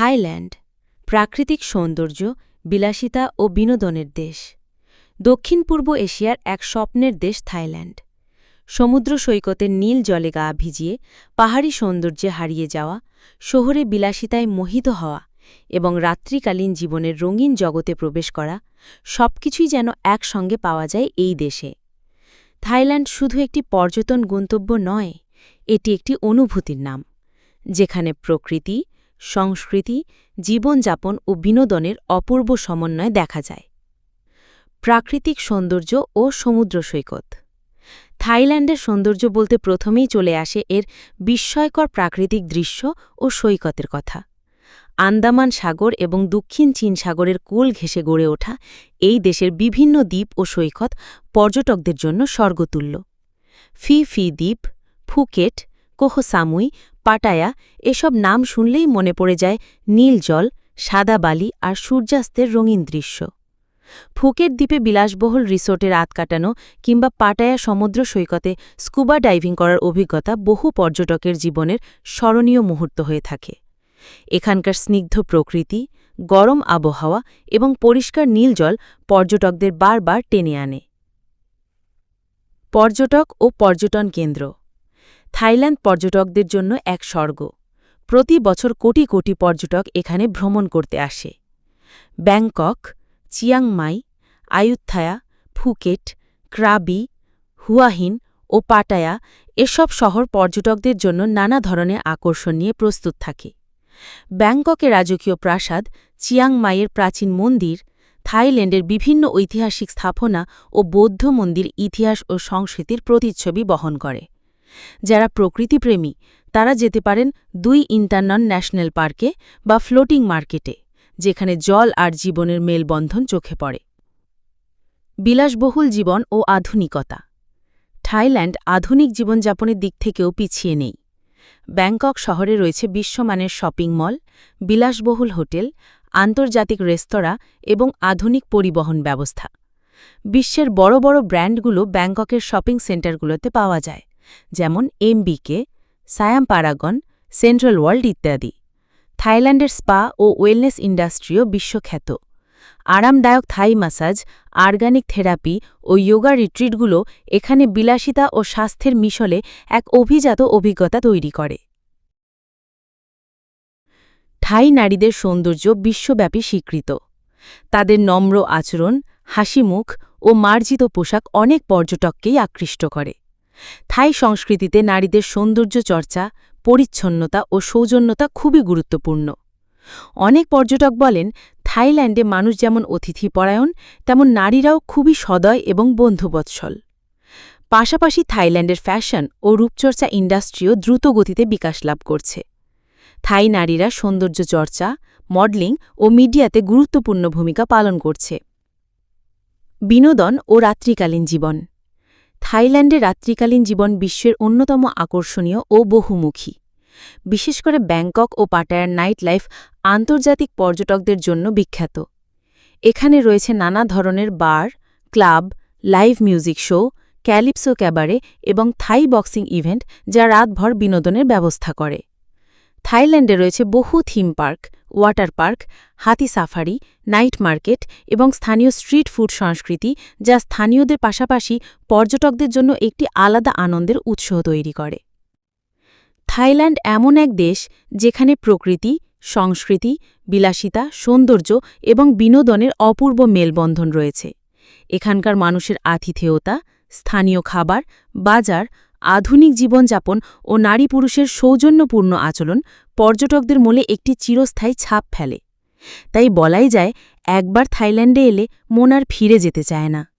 Thailand, প্রাকৃতিক সৌন্দর্য, বিলাসিতা ও বিনোদনের দেশ। দক্ষিণ পূর্ব এশিয়ার এক স্বপ্নের দেশ থাইল্যান্ড। সমুদ্র সৈকতের নীল জলে গা ভিজিয়ে পাহাড়ি সৌন্দর্যে হারিয়ে যাওয়া, শহরে বিলাসিতায় মোহিত হওয়া এবং রাত্রিকালীন জীবনের রঙিন জগতে প্রবেশ করা সবকিছুই যেন একসঙ্গে পাওয়া যায় এই দেশে। থাইল্যান্ড শুধু একটি পর্যটন গন্তব্য নয়, এটি একটি অনুভূতির নাম, যেখানে প্রকৃতি সংস্কৃতি, জীবনযাপন ও বিনোদনের অপূর্ব সমন্বয় দেখা যায়। প্রাকৃতিক সৌন্দর্য ও সমুদ্র সৈকত। থাইল্যান্ডের সৌন্দর্য বলতে প্রথমেই চলে আসে এর বিস্ময়কর প্রাকৃতিক দৃশ্য ও সৈকতের কথা। আন্দামান সাগর এবং দক্ষিণ চীন সাগরের কোল ঘেঁষে গড়ে ওঠা এই দেশের বিভিন্ন দ্বীপ ও সৈকত পর্যটকদের জন্য স্বর্গতুল্য। ফি ফি দ্বীপ, ফুকেট, কোহসামুই পাটায়া এসব নাম শুনলেই মনে পড়ে যায় নীল জল, সাদা বালি আর সূর্যাস্তের রঙিন দৃশ্য। ফুকের দ্বীপে বিলাসবহুল রিসোর্টে রাত কাটানো কিংবা পাটায়া সমুদ্র সৈকতে স্কুবা ডাইভিং করার অভিজ্ঞতা বহু পর্যটকের জীবনের স্মরণীয় মুহূর্ত হয়ে থাকে। এখানকার স্নিগ্ধ প্রকৃতি, গরম আবহাওয়া এবং পরিষ্কার নীল জল পর্যটকদের বারবার টেনে আনে। পর্যটক ও পর্যটন কেন্দ্র থাইল্যান্ড পর্যটকদের জন্য এক স্বর্গ। প্রতি বছর কোটি কোটি পর্যটক এখানে ভ্রমণ করতে আসে। Bangkok, Chiang Mai Ayutthaya Phuket, Krabi, Hua Hin ও পাটায়া এসব শহর পর্যটকদের জন্য নানা ধরনের আকর্ষণ নিয়ে প্রস্তুত থাকে। ব্যাংককে রাজকীয় প্রাসাদ, চিয়াংমাইয়ের প্রাচীন মন্দির, থাইল্যান্ডের বিভিন্ন ঐতিহাসিক স্থাপনা ও বৌদ্ধ মন্দির ইতিহাস ও সংস্কৃতির প্রতিচ্ছবি বহন করে। যারা প্রকৃতিপ্রেমী, তারা যেতে পারেন দুই ইন্টারনন ন্যাশনাল পার্কে বা ফ্লোটিং মার্কেটে, যেখানে জল আর জীবনের মেলবন্ধন চোখে পড়ে। বিলাসবহুল জীবন ও আধুনিকতা। থাইল্যান্ড আধুনিক জীবনযাপনের দিক থেকেও পিছিয়ে নেই। ব্যাংকক শহরে রয়েছে বিশ্বমানের শপিং মল, বিলাসবহুল হোটেল, আন্তর্জাতিক রেস্তোরাঁ এবং আধুনিক পরিবহন ব্যবস্থা। বিশ্বের বড় বড় ব্র্যান্ডগুলো ব্যাংককের শপিং সেন্টারগুলোতে পাওয়া যায়। যেমন এমবিকে সায়াম পারাগন সেন্ট্রাল ওয়ার্ল্ড ইত্যাদি। থাইল্যান্ডের স্পা ও ওয়েলনেস ইন্ডাস্ট্রিও বিশ্বখ্যাত। আরামদায়ক থাই ম্যাসাজ অর্গানিক থেরাপি ও যোগা রিট্রিটগুলো এখানে বিলাসিতা ও স্বাস্থ্যের মিশলে এক অভিজাত অভিজ্ঞতা তৈরি করে। থাই নারীদের সৌন্দর্য বিশ্বব্যাপী স্বীকৃত। তাদের নম্র আচরণ হাসিমুখ ও মার্জিত পোশাক অনেক পর্যটককেই আকৃষ্ট করে। থাই সংস্কৃতিতে নারীদের সৌন্দর্য চর্চা, পরিচ্ছন্নতা ও সৌজন্যতা খুবই গুরুত্বপূর্ণ। অনেক পর্যটক বলেন, থাইল্যান্ডে মানুষ যেমন অতিথিপরায়ণ তেমন নারীরাও খুবই সদয় এবং বন্ধুবৎসল। পাশাপাশি থাইল্যান্ডের ফ্যাশন ও রূপচর্চা ইন্ডাস্ট্রিও দ্রুত গতিতে বিকাশ লাভ করছে। থাই নারীরা সৌন্দর্য চর্চা, মডেলিং ও মিডিয়াতে গুরুত্বপূর্ণ ভূমিকা পালন করছে। বিনোদন ও রাত্রিকালীন জীবন থাইল্যান্ডে রাত্রিকালীন জীবন বিশ্বের অন্যতম আকর্ষণীয় ও বহুমুখী। বিশেষ করে ব্যাংকক ও পাটায়ার নাইট লাইফ আন্তর্জাতিক পর্যটকদের জন্য বিখ্যাত। এখানে রয়েছে নানা ধরনের bar, club, live music show, Calypso cabaret এবং থাই বক্সিং ইভেন্ট যা রাতভর বিনোদনের ব্যবস্থা করে। থাইল্যান্ডে রয়েছে বহু থিম পার্ক, ওয়াটার পার্ক, হাতি সাফারি, নাইট মার্কেট এবং স্থানীয় স্ট্রিট ফুড সংস্কৃতি, যা স্থানীয়দের পাশাপাশি পর্যটকদের জন্য একটি আলাদা আনন্দের উৎস তৈরি করে। থাইল্যান্ড এমন এক দেশ যেখানে প্রকৃতি, সংস্কৃতি, বিলাসিতা, সৌন্দর্য এবং বিনোদনের অপূর্ব মেলবন্ধন রয়েছে। এখানকার মানুষের আতিথেয়তা, স্থানীয় খাবার, বাজার আধুনিক জীবনযাপন ও নারী পুরুষের সৌজন্যপূর্ণ আচরণ পর্যটকদের মনে একটি চিরস্থায়ী ছাপ ফেলে। তাই বলাই যায়, একবার থাইল্যান্ডে এলে মন আর ফিরে যেতে চায় না।